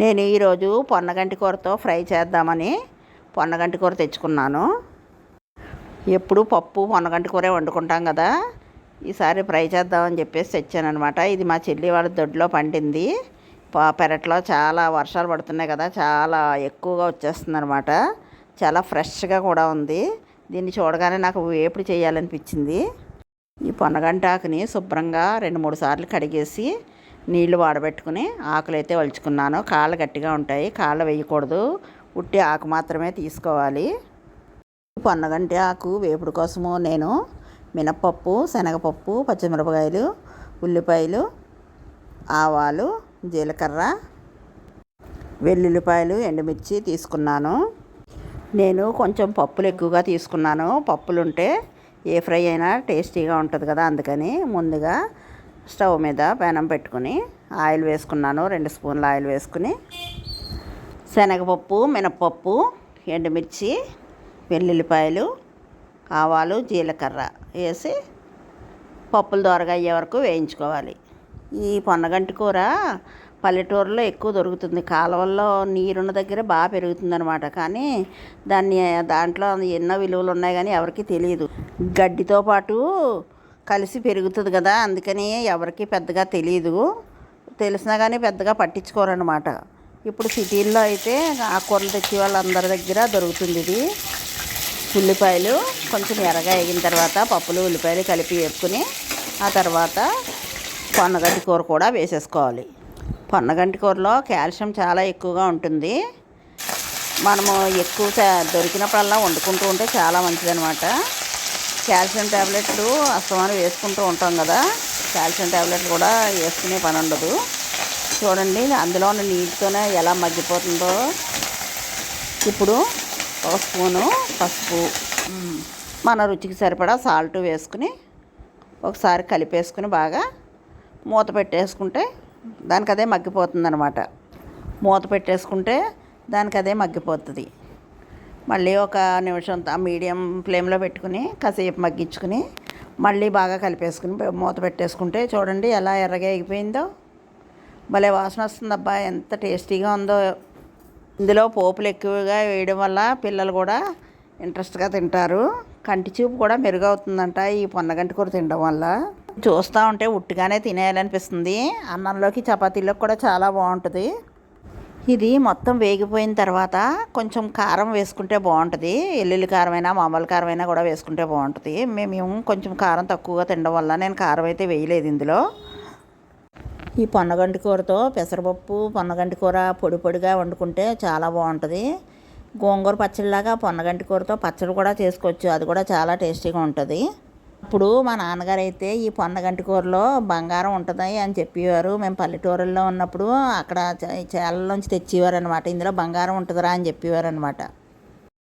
నేను ఈరోజు పొన్నగంటి కూరతో ఫ్రై చేద్దామని పొన్నగంటి కూర తెచ్చుకున్నాను. ఎప్పుడు పప్పు పొన్నగంటి కూరే వండుకుంటాం కదా. ఈసారి ఫ్రై చేద్దామని చెప్పేసి తెచ్చానమాట ఇది మా చెల్లి వాళ్ళ దొడ్లో పండింది. పా- పెరట్లో చాలా వర్షాలు పడుతున్నాయి కదా చాలా ఎక్కువగా వచ్చేస్తుంది అనమాట చాలా ఫ్రెష్గా కూడా ఉంది. దీన్ని చూడగానే నాకు వేపుడు చేయాలనిపించింది. ఈ పొన్నగంటాకుని శుభ్రంగా రెండు మూడు సార్లు కడిగేసి నీళ్ళు వాడబెట్టుకుని ఆకులు అయితే వలుచుకున్నాను. కాళ్ళు గట్టిగా ఉంటాయి. కాళ్ళు వేయకూడదు. ఉట్టి ఆకు మాత్రమే తీసుకోవాలి. పొన్నగంటి ఆకు వేపుడు కోసము నేను మినప్పప్పు శనగపప్పు పచ్చిమిరపకాయలు ఉల్లిపాయలు ఆవాలు జీలకర్ర వెల్లుల్లిపాయలు ఎండుమిర్చి తీసుకున్నాను. నేను కొంచెం పప్పులు ఎక్కువగా తీసుకున్నాను. పప్పులు ఉంటే ఏ ఫ్రై అయినా టేస్టీగా ఉంటుంది కదా అందుకని ముందుగా స్టవ్ మీద పెనం పెట్టుకుని ఆయిల్ వేసుకున్నాను రెండు స్పూన్ల ఆయిల్ వేసుకుని. శనగపప్పు మినప్పప్పు ఎండుమిర్చి వెల్లుల్లిపాయలు ఆవాలు జీలకర్ర వేసి పప్పులు దోరగా అయ్యే వరకు వేయించుకోవాలి. ఈ పొన్నగంటి కూర పల్లెటూరులో ఎక్కువ దొరుకుతుంది. కాలువల్లో నీరున్న దగ్గర బాగా పెరుగుతుందనమాట కానీ దాన్ని దాంట్లో ఎన్నో విలువలు ఉన్నాయి కానీ ఎవరికి తెలియదు. గడ్డితో పాటు కలిసి పెరుగుతుంది కదా అందుకని ఎవరికి పెద్దగా తెలియదు తెలిసినా కానీ పెద్దగా పట్టించుకోరనమాట ఇప్పుడు సిటీల్లో అయితే ఆకుకూరలు తెచ్చి వాళ్ళందరి దగ్గర దొరుకుతుంది ఇది. ఉల్లిపాయలు కొంచెం ఎర్రగా వేగిన తర్వాత పప్పులు ఉల్లిపాయలు కలిపి వేపుకుని ఆ తర్వాత పొన్నగంటి కూర కూడా వేసేసుకోవాలి. పొన్నగంటి కూరలో కాల్షియం చాలా ఎక్కువగా ఉంటుంది. మనము ఎక్కువ దొరికినప్పుడల్లా వండుకుంటూ ఉంటే చాలా మంచిదనమాట కాల్షియం ట్యాబ్లెట్లు అస్తమానం వేసుకుంటూ ఉంటాం కదా. కాల్షియం ట్యాబ్లెట్లు కూడా వేసుకునే పని ఉండదు. చూడండి అందులో ఉన్న నీటితోనే ఎలా మగ్గిపోతుందో. ఇప్పుడు ఒక స్పూను పసుపు మన రుచికి సరిపడా సాల్ట్ వేసుకుని ఒకసారి కలిపేసుకుని బాగా మూత పెట్టేసుకుంటే దానికి అదే మగ్గిపోతుంది అనమాట మూత పెట్టేసుకుంటే దానికి అదే మగ్గిపోతుంది. మళ్ళీ ఒక నిమిషం మీడియం ఫ్లేమ్లో పెట్టుకుని కాసేపు మగ్గించుకుని మళ్ళీ బాగా కలిపేసుకుని మూత పెట్టేసుకుంటే చూడండి ఎలా ఎర్రగా ఎగిపోయిందో భలే వాసన వస్తుంది అబ్బా ఎంత టేస్టీగా ఉందో. ఇందులో పోపులు ఎక్కువగా వేయడం వల్ల పిల్లలు కూడా ఇంట్రెస్ట్గా తింటారు. కంటి చూపు కూడా మెరుగవుతుందంట ఈ పొన్నగంటి కూర తినడం వల్ల. చూస్తూ ఉంటే ఉట్టిగానే తినేయాలనిపిస్తుంది. అన్నంలోకి చపాతీలోకి కూడా చాలా బాగుంటుంది. ఇది మొత్తం వేగిపోయిన తర్వాత కొంచెం కారం వేసుకుంటే బాగుంటుంది. ఎల్లుల్లి కారమైనా మామూలు కారమైనా కూడా వేసుకుంటే బాగుంటుంది. మేము కొంచెం కారం తక్కువగా తినడం వల్ల నేను కారం అయితే వేయలేదు ఇందులో. ఈ పొన్నగంటి కూరతో పెసరపప్పు పొన్నగంటి కూర పొడి పొడిగా వండుకుంటే చాలా బాగుంటుంది. గోంగూర పచ్చడిలాగా పొన్నగంటి కూరతో పచ్చడి కూడా చేసుకోవచ్చు. అది కూడా చాలా టేస్టీగా ఉంటుంది. ఇప్పుడు మా నాన్నగారు అయితే ఈ పొన్నగంటి కూరలో బంగారం ఉంటుంది అని చెప్పేవారు. మేము పల్లెటూరుల్లో ఉన్నప్పుడు అక్కడ చే- చేలలోంచి తెచ్చేవారు అనమాట ఇందులో బంగారం ఉంటుందిరా అని చెప్పేవారు అనమాట